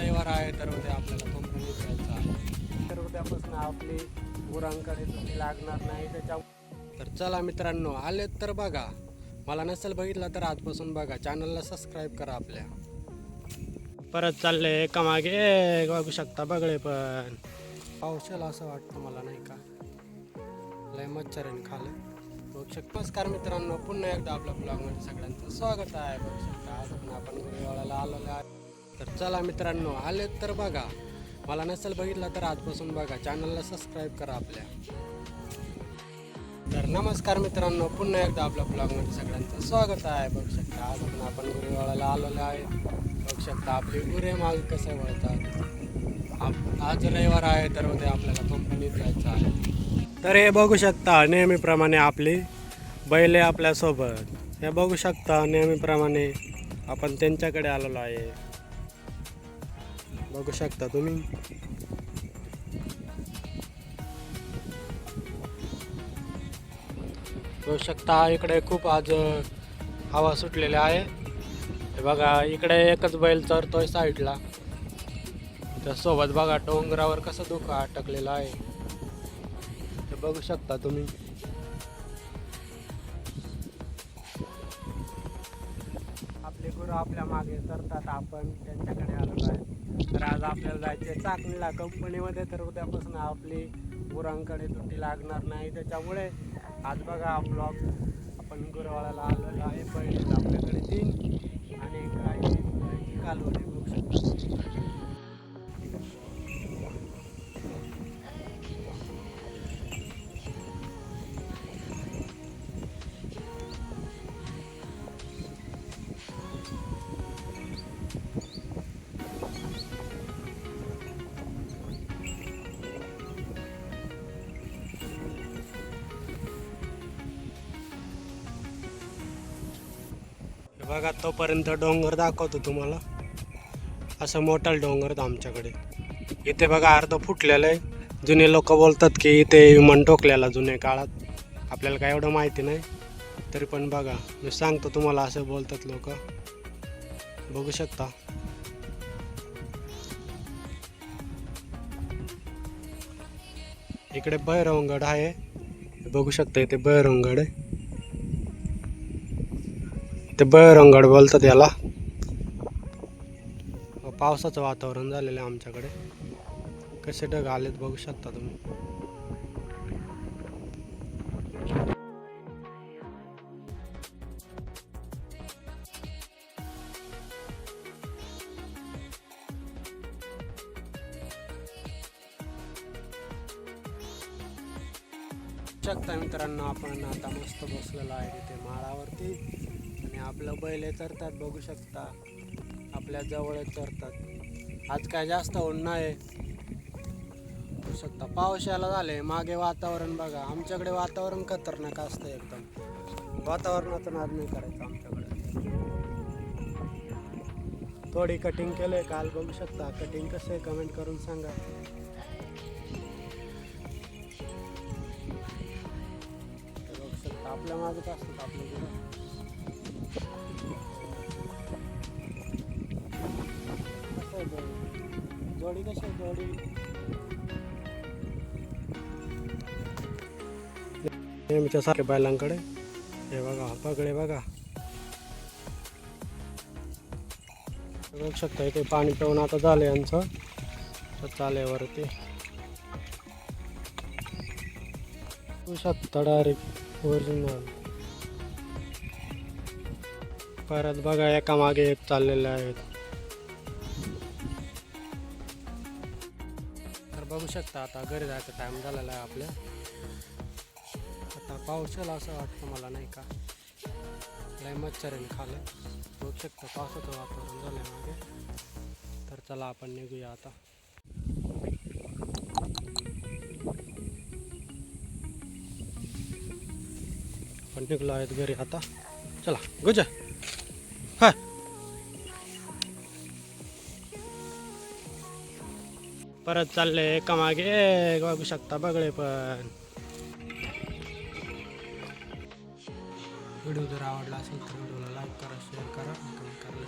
रविवार आहे तर उद्या आपल्याला कंपनीत जायचं आहे. तर उद्यापासून आपली गुरांकडे लागणार नाही त्याच्या तर चला मित्रांनो आलेत तर बघा. मला नसेल बघितलं तर आजपासून बघा. चॅनलला सबस्क्राईब करा आपल्या. परत चालले एका मागे. बघू शकता बगळे पण. पावसाला असं वाटतं मला नाही का? लय मच्छराने खाले बघू शकता. नमस्कार मित्रांनो पुन्हा एकदा आपल्या ब्लॉगमध्ये सगळ्यांचं स्वागत आहे. बघू शकता आज पण आपण गुरुवाळाला आलेलो आहे. तर चला मित्रांनो आलेत तर बघा. मला नसेल बघितलं तर आजपासून बघा. चॅनलला सबस्क्राईब करा आपल्या. तर नमस्कार मित्रांनो पुन्हा एकदा आपल्या ब्लॉगमध्ये सगळ्यांचं स्वागत आहे. बघू शकता आज पण आपण गुरुवाळाला आलेलो आहे. बघू शकता आपली गुरे माग कसे वळतात. आप- आज रविवार आहे तर उद्या आपल्याला कंपनीत जायचं आहे. तर हे बघू शकता नेहमीप्रमाणे आपली बैले आपल्यासोबत. हे बघू शकता नेहमीप्रमाणे आपण त्यांच्याकडे आलेलो आहे. बघू शकता तुम्ही. बघू शकता इकडे खूप आज हवा सुटलेली आहे. हे बघा इकडे एकच बैल चरतोय साईडला. त्यासोबत बघा डोंगरावर कसं दुःख अटकलेलं आहे. हे बघू शकता तुम्ही. आपले गुरु आपल्या मागे करतात आपण त्यांच्याकडे तर आज आपल्याला जायचे चाकणीला. कंपनीमध्ये तर उद्यापासून आपली गुरांकडे तुटी लागणार नाही. त्याच्यामुळे आज बघा ब्लॉग आपण गुरवाळाला आलेलो आहे. पहिले आपल्याकडे तीन. आणि काही कालवडे बघा तोपर्यंत डोंगर दाखवतो तुम्हाला. असं मोठा डोंगर आमच्याकडे. इथे बघा अर्ध फुटलेलं आहे. जुने लोक बोलतात की इथे विमान टोकलेला जुन्या काळात. आपल्याला काय एवढं माहिती नाही. तरी पण बघा मी सांगतो तुम्हाला असं बोलतात लोक. बघू शकता. इकडे भैरवगड आहे. बघू शकता इथे भैरवगड आहे. ते बळरंगड बोलतात याला. पावसाचं वातावरण झालेलं आहे आमच्याकडे. कसे ढग आलेत बघू शकता तुम्ही. शकता मित्रांनो आपण आता मस्त बसलेलो आहे तिथे माळावरती. आपलं बैल चरतात बघू शकता. आपल्या जवळच चरतात. आज काय जास्त ऊन नाही बघू शकता. पावसाला झाले मागे वातावरण बघा. आमच्याकडे वातावरण खतरनाक असतं एकदम. वातावरणाचा नाद नाही करायचं आमच्याकडे. थोडी कटिंग केलंय काल. बघू शकता. कटिंग कसं आहे कमेंट करून सांगा. बघू शकता. आपल्या मागेच असतात आपल्या जोडी कशी जोडी नेहमीच्या सारे बैलांकडे. हे बघा पगडे बघा. बघू शकता इथे पाणी पिऊन आता झालं यांचं तर चालेवरती बघू शकता डायरेक्ट ओरिजिनल परत बघा एका मागे एक चाललेले आहेत बघू शकता आता घरी जायचा टाईम झालेला आहे आपल्या. आता पावसाला असं वाटतं मला नाही का? लय मच्छराने खालं बघू शकता पावसाचं वातावरण झालं आहे मागे तर चला आपण निघूया आता. आपण निघलो आहेत घरी आता. चला गुजा. हा. परत चालले एका मागे. बघू शकता बघले पण. व्हिडिओ जर आवडला असेल तर व्हिडिओला लाईक करा शेअर करा कमेंट करा